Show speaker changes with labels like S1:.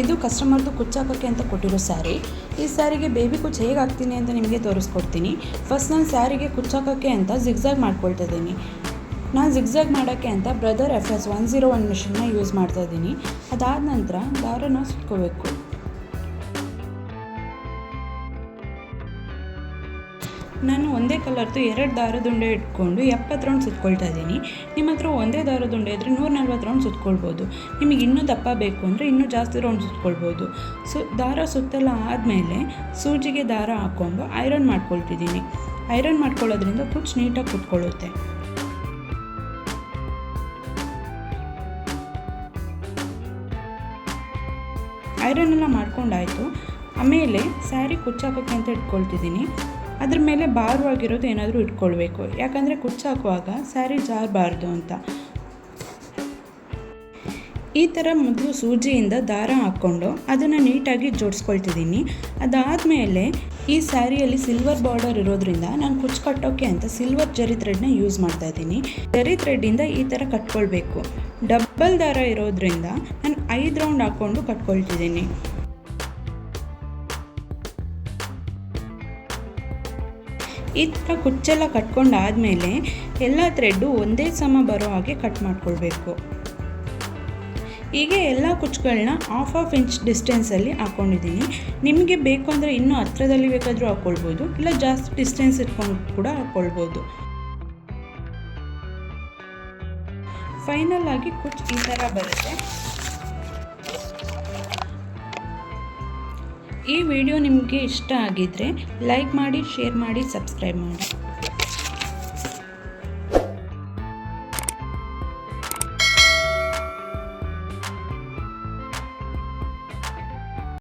S1: ಇದು ಕಸ್ಟಮರ್ದು ಕುಚ್ಚಾಕೋಕ್ಕೆ ಅಂತ ಕೊಟ್ಟಿರೋ ಸ್ಯಾರಿ. ಈ ಸ್ಯಾರಿಗೆ ಬೇಬಿ ಕುಚ್ಚು ಹೇಗೆ ಹಾಕ್ತೀನಿ ಅಂತ ನಿಮಗೆ ತೋರಿಸ್ಕೊಡ್ತೀನಿ. ಫಸ್ಟ್ ನಾನು ಸ್ಯಾರಿಗೆ ಕುಚ್ಚಾಕೋಕ್ಕೆ ಅಂತ ಜಿಗ್ಜಾಗ್ ಮಾಡ್ಕೊಳ್ತಾ ಇದ್ದೀನಿ. ನಾನು ಜಿಗ್ಜಾಗ್ ಮಾಡೋಕ್ಕೆ ಅಂತ brother F S one zero one ಮಿಷನ್ನ ಯೂಸ್ ಮಾಡ್ತಾ ಇದ್ದೀನಿ. ಅದಾದ ನಂತರ ದಾರನ ಸುತ್ಕೋಬೇಕು. ನಾನು ಒಂದೇ ಕಲರ್ದು ಎರಡು ದಾರದುಂಡೆ ಇಟ್ಕೊಂಡು ಎಪ್ಪತ್ತು ರೌಂಡ್ ಸುತ್ಕೊಳ್ತಾ ಇದ್ದೀನಿ. ನಿಮ್ಮ ಹತ್ರ ಒಂದೇ ದಾರದುಂಡೆ ಇದ್ದರೆ ನೂರ ನಲ್ವತ್ತು ರೌಂಡ್ ಸುತ್ಕೊಳ್ಬೋದು. ನಿಮಗೆ ಇನ್ನೂ ದಪ್ಪ ಬೇಕು ಅಂದರೆ ಇನ್ನೂ ಜಾಸ್ತಿ ರೌಂಡ್ ಸುತ್ಕೊಳ್ಬೋದು. ಸು, ದಾರ ಸುತ್ತೆಲ್ಲ ಆದಮೇಲೆ ಸೂಜಿಗೆ ದಾರ ಹಾಕ್ಕೊಂಡು ಐರನ್ ಮಾಡ್ಕೊಳ್ತಿದ್ದೀನಿ. ಐರನ್ ಮಾಡ್ಕೊಳ್ಳೋದ್ರಿಂದ ಕುಚ್ಚು ನೀಟಾಗಿ ಕುತ್ಕೊಳ್ಳುತ್ತೆ. ಐರನ್ ಎಲ್ಲ ಮಾಡ್ಕೊಂಡಾಯಿತು. ಆಮೇಲೆ ಸ್ಯಾರಿ ಕುಚ್ಚಾಕೋಕ್ಕೆ ಅಂತ ಇಟ್ಕೊಳ್ತಿದ್ದೀನಿ. ಅದ್ರ ಮೇಲೆ ಭಾರವಾಗಿರೋದು ಏನಾದರೂ ಇಟ್ಕೊಳ್ಬೇಕು. ಯಾಕಂದರೆ ಕುಚ್ಚಾಕುವಾಗ ಸ್ಯಾರಿ ಜಾರಬಾರ್ದು ಅಂತ. ಈ ಥರ ಮೊದಲು ಸೂಜಿಯಿಂದ ದಾರ ಹಾಕ್ಕೊಂಡು ಅದನ್ನು ನೀಟಾಗಿ ಜೋಡಿಸ್ಕೊಳ್ತಿದ್ದೀನಿ. ಅದಾದಮೇಲೆ ಈ ಸ್ಯಾರಿಯಲ್ಲಿ ಸಿಲ್ವರ್ ಬಾರ್ಡರ್ ಇರೋದ್ರಿಂದ ನಾನು ಕುಚ್ಚು ಕಟ್ಟೋಕ್ಕೆ ಅಂತ ಸಿಲ್ವರ್ ಜರಿ ಥ್ರೆಡ್ನ ಯೂಸ್ ಮಾಡ್ತಾ ಇದ್ದೀನಿ. ಜರಿ ಥ್ರೆಡ್ಡಿಂದ ಈ ಥರ ಕಟ್ಕೊಳ್ಬೇಕು. ಡಬ್ಬಲ್ ದಾರ ಇರೋದ್ರಿಂದ ನಾನು ಐದು ರೌಂಡ್ ಹಾಕ್ಕೊಂಡು ಕಟ್ಕೊಳ್ತಿದ್ದೀನಿ. ಈ ಥರ ಕುಚ್ಚೆಲ್ಲ ಕಟ್ಕೊಂಡಾದಮೇಲೆ ಎಲ್ಲ ಥ್ರೆಡ್ಡು ಒಂದೇ ಸಮ ಬರೋ ಹಾಗೆ ಕಟ್ ಮಾಡ್ಕೊಳ್ಬೇಕು. ಹೀಗೆ ಎಲ್ಲ ಕುಚ್ಚುಗಳನ್ನ ಹಾಫ್ ಆಫ್ ಇಂಚ್ ಡಿಸ್ಟೆನ್ಸಲ್ಲಿ ಹಾಕ್ಕೊಂಡಿದ್ದೀನಿ ನಿಮಗೆ ಬೇಕು ಅಂದರೆ ಇನ್ನೂ ಹತ್ರದಲ್ಲಿ ಬೇಕಾದರೂ ಹಾಕ್ಕೊಳ್ಬೋದು ಇಲ್ಲ ಜಾಸ್ತಿ ಡಿಸ್ಟೆನ್ಸ್ ಇಟ್ಕೊಂಡು ಕೂಡ ಹಾಕ್ಕೊಳ್ಬೋದು ಫೈನಲ್ ಆಗಿ ಕುಚ್ ಈ ಥರ ಬರುತ್ತೆ. ಈ ವಿಡಿಯೋ ನಿಮಗೆ ಇಷ್ಟ ಆಗಿದ್ದರೆ ಲೈಕ್ ಮಾಡಿ ಶೇರ್ ಮಾಡಿ ಸಬ್ಸ್ಕ್ರೈಬ್ ಮಾಡಿ.